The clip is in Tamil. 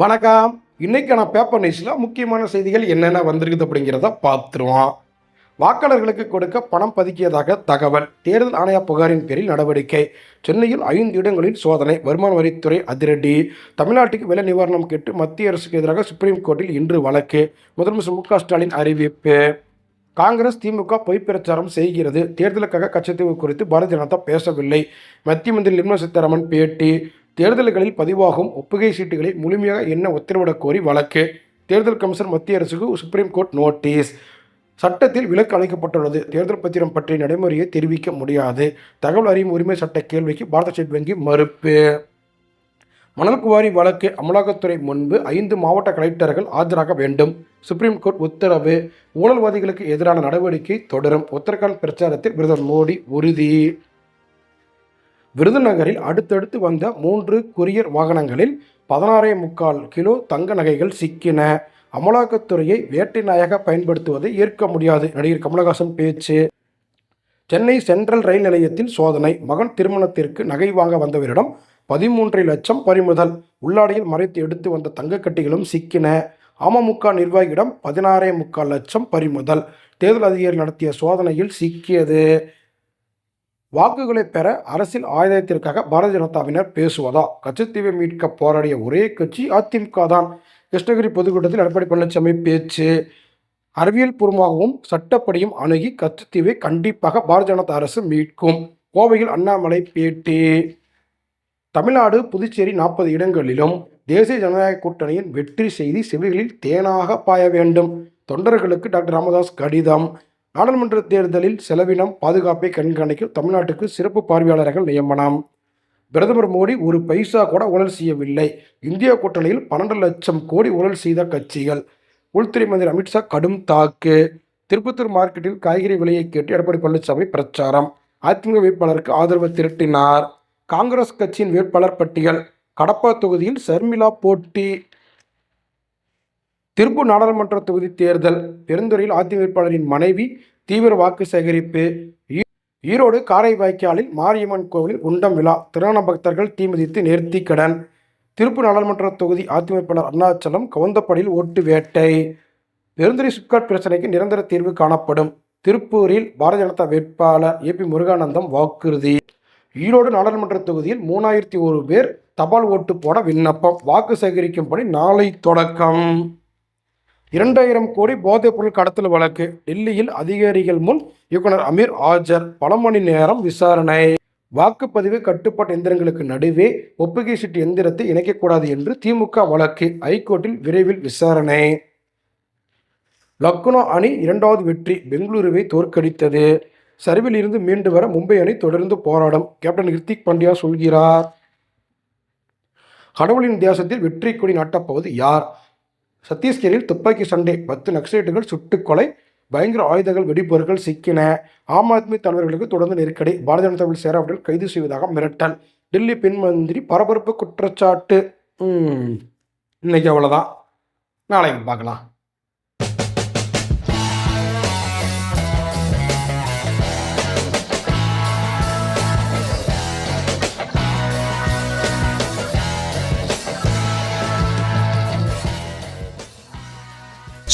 வணக்கம். இன்னைக்கான பேப்பர் நியூஸில் முக்கியமான செய்திகள் என்னென்ன வந்திருக்குது அப்படிங்கிறத பார்த்துருவோம். வாக்காளர்களுக்கு கொடுக்க பணம் பதுக்கியதாக தகவல். தேர்தல் ஆணைய புகாரின் பேரில் நடவடிக்கை. சென்னையில் ஐந்து இடங்களில் சோதனை. வருமான வரித்துறை அதிரடி. தமிழ்நாட்டுக்கு விலை நிவாரணம் கேட்டு மத்திய அரசுக்கு எதிராக சுப்ரீம் கோர்ட்டில் இன்று வழக்கு. முதலமைச்சர் மு க ஸ்டாலின் அறிவிப்பு. காங்கிரஸ் திமுக பொய் பிரச்சாரம் செய்கிறது. தேர்தலுக்காக கட்சித்தீவு குறித்து பாரதிய ஜனதா பேசவில்லை. மத்திய மந்திரி நிர்மலா சீதாராமன் பேட்டி. தேர்தல்களில் பதிவாகும் ஒப்புகை சீட்டுகளை முழுமையாக என்ன உத்தரவிடக் கோரி வழக்கு? தேர்தல் கமிஷன் மத்திய அரசுக்கு சுப்ரீம் கோர்ட் நோட்டீஸ் சட்டத்தில் விலக்கு அளிக்கப்பட்டுள்ளது. தேர்தல் பத்திரம் பற்றிய நடைமுறையை தெரிவிக்க முடியாது. தகவல் அறியும் உரிமை சட்ட கேள்விக்கு பாரத ஸ்டேட் வங்கி மறுப்பு. மணல்குவாரி வழக்கு அமலாக்கத்துறை முன்பு ஐந்து மாவட்ட கலெக்டர்கள் ஆஜராக வேண்டும். சுப்ரீம் கோர்ட் உத்தரவு. ஊழல்வாதிகளுக்கு எதிரான நடவடிக்கை தொடரும். உத்தரகாண்ட் பிரச்சாரத்தில் பிரதமர் மோடி உறுதி. விருதுநகரில் அடுத்தடுத்து வந்த மூன்று கொரியர் வாகனங்களில் பதினாறே முக்கால் கிலோ தங்க நகைகள் சிக்கின. அமலாக்கத்துறையை வேட்டை நாயாக பயன்படுத்துவதை ஏற்க முடியாது. நடிகர் கமலஹாசன் பேச்சு. சென்னை சென்ட்ரல் ரயில் நிலையத்தில் சோதனை. மகன் திருமணத்திற்கு நகை வாங்க வந்தவரிடம் பதிமூன்றரை லட்சம் பறிமுதல். உள்ளாடையில் மறைத்து எடுத்து வந்த தங்கக்கட்டிகளும் சிக்கின. அமமுக நிர்வாகியிடம் பதினாறே முக்கால் லட்சம் பறிமுதல். தேர்தல் அதிகாரி நடத்திய சோதனையில் சிக்கியது. வாக்குகளை பெற அரசியல் ஆயுதத்திற்காக பாரதிய ஜனதாவினர் பேசுவதா? கச்சத்தீவை மீட்க போராடிய ஒரே கட்சி அதிமுக தான். கிருஷ்ணகிரி பொதுக்கூட்டத்தில் எடப்பாடி பழனிசாமி பேச்சு அறிவியல் பூர்வமாகவும் சட்டப்படியும் அணுகி கச்சத்தீவை கண்டிப்பாக பாரதிய ஜனதா அரசு மீட்கும். கோவையில் அண்ணாமலை பேட்டி. தமிழ்நாடு புதுச்சேரி நாற்பது இடங்களிலும் தேசிய ஜனநாயக கூட்டணியின் வெற்றி செய்தி செவிகளில் தேனாக பாய வேண்டும். தொண்டர்களுக்கு டாக்டர் ராமதாஸ் கடிதம். நாடாளுமன்ற தேர்தலில் செலவினம் பாதுகாப்பை கண்காணிக்க தமிழ்நாட்டுக்கு சிறப்பு பார்வையாளர்கள் நியமனம். பிரதமர் மோடி ஒரு பைசா கூட ஊழல் செய்யவில்லை. இந்தியா கூட்டணியில் பன்னெண்டு லட்சம் கோடி ஊழல் செய்த கட்சிகள். உள்துறை மந்திரி அமித்ஷா கடும் தாக்கு. திருப்பத்தூர் மார்க்கெட்டில் காய்கறி விலையை கேட்டு எடப்பாடி பழனிசாமி பிரச்சாரம். அதிமுக வேட்பாளருக்கு ஆதரவு திரட்டினார். காங்கிரஸ் கட்சியின் வேட்பாளர் பட்டியல். கடப்பா தொகுதியில் சர்மிளா போட்டி. திருப்பூர் நாடாளுமன்ற தொகுதி தேர்தல் பெருந்துறையில் அதிமுக வேட்பாளரின் மனைவி தீவிர வாக்கு சேகரிப்பு ஈ- ஈரோடு காரை வாய்க்காலில் மாரியம்மன் கோவில் உண்டம் விழா திருநான பக்தர்கள் தீமிதித்து நேர்த்தி கடன். திருப்பூர் நாடாளுமன்ற தொகுதி அதிமுக வேட்பாளர் அருணாச்சலம் கவுந்தப்படியில் ஓட்டு வேட்டை. பெருந்துறை சிப்காட் பிரச்சனைக்கு நிரந்தர தீர்வு காணப்படும். திருப்பூரில் பாரதிய ஜனதா வேட்பாளர் ஏபி முருகானந்தம் வாக்குறுதி. ஈரோடு நாடாளுமன்ற தொகுதியில் மூணாயிரத்தி ஒரு பேர் தபால் ஓட்டு போட விண்ணப்பம். வாக்கு சேகரிக்கும் பணி நாளை தொடக்கம். இரண்டாயிரம் கோடி போதைப் பொருள் கடத்தல் வழக்கு டெல்லியில் அதிகாரிகள் முன் இயக்குனர் அமீர் ஆஜர் பல மணி நேரம் விசாரணை. வாக்குப்பதிவு கட்டுப்பாட்டு எந்திரங்களுக்கு நடுவே ஒப்புகை சீட்டு எந்திரத்தை இணைக்கக்கூடாது என்று திமுக வழக்கு ஐகோர்ட்டில் விரைவில் விசாரணை. லக்னோ அணி இரண்டாவது வெற்றி பெங்களூருவை தோற்கடித்தது. சரிவில் இருந்து மீண்டு வர மும்பை அணி தொடர்ந்து போராடும் கேப்டன் ஹிர்திக் பாண்டியா சொல்கிறார். கடவுளின் தேசத்தில் வெற்றி கொடி நாட்டப்போவது யார்? சத்தீஸ்கரில் துப்பாக்கி சண்டை பத்து நக்சலைட்டுகள் சுட்டுக்கொலை பயங்கர ஆயுதங்கள் வெடிப்பொருட்கள் சிக்கின. ஆம் ஆத்மி தலைவர்களுக்கு தொடர்ந்து நெருக்கடி பாரதிய ஜனதாவில் அவர்கள் கைது செய்வதாக மிரட்டல். டெல்லி பெண் மந்திரி பரபரப்பு குற்றச்சாட்டு. இன்னைக்கு அவ்வளோதான் நாளைக்கு பார்க்கலாம்.